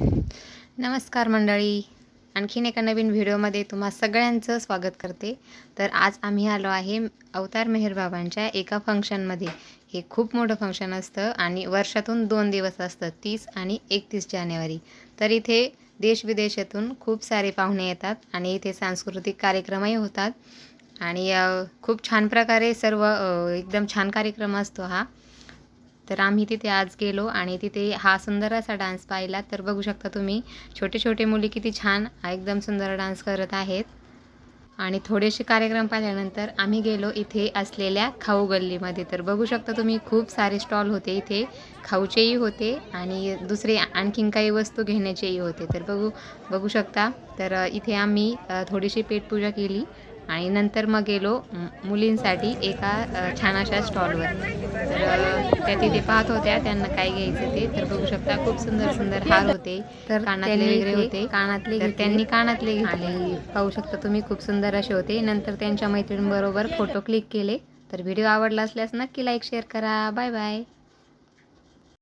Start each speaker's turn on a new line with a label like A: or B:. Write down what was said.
A: नमस्कार मंडळी. आणखीन एका नवीन व्हिडिओमध्ये तुम्हा सगळ्यांचं स्वागत करते. तर आज आम्ही आलो आहे अवतार मेहर बाबांच्या एका फंक्शनमध्ये. हे खूप मोठं फंक्शन असतं आणि वर्षातून दोन दिवस असतं तीस आणि एकतीस जानेवारी. तर इथे देशविदेशातून खूप सारे पाहुणे येतात आणि इथे सांस्कृतिक कार्यक्रमही होतात. आणि खूप छान प्रकारे सर्व एकदम छान कार्यक्रम असतो हा. तर आम्ही तिथे आज गेलो आणि तिथे हा सुंदर असा डान्स पाहिला. तर बघू शकता तुम्ही छोटे छोटे मुली किती छान एकदम सुंदर डान्स करत आहेत. आणि थोडेसे कार्यक्रम पाहिल्यानंतर आम्ही गेलो इथे असलेल्या खाऊ गल्लीमध्ये. तर बघू शकता तुम्ही खूप सारे स्टॉल होते इथे. खाऊचेही होते आणि दुसरे आणखीन काही वस्तू घेण्याचेही होते. तर बघू बघू शकता. तर इथे आम्ही थोडीशी पेटपूजा केली. आणि नंतर मग गेलो मुलींसाठी एका छान अशा स्टॉलवर. तर त्या तिथे पाहत होत्या त्यांना काय घ्यायचं ते. तर बघू शकता खूप सुंदर सुंदर हार होते. तर कानातले वगैरे होते. कानातले तर त्यांनी कानातले आणि पाहू शकता तुम्ही खूप सुंदर असे होते. नंतर त्यांच्या मैत्रिणींबरोबर फोटो क्लिक केले. तर व्हिडिओ आवडला असल्यास नक्की लाईक शेअर करा. Bye bye.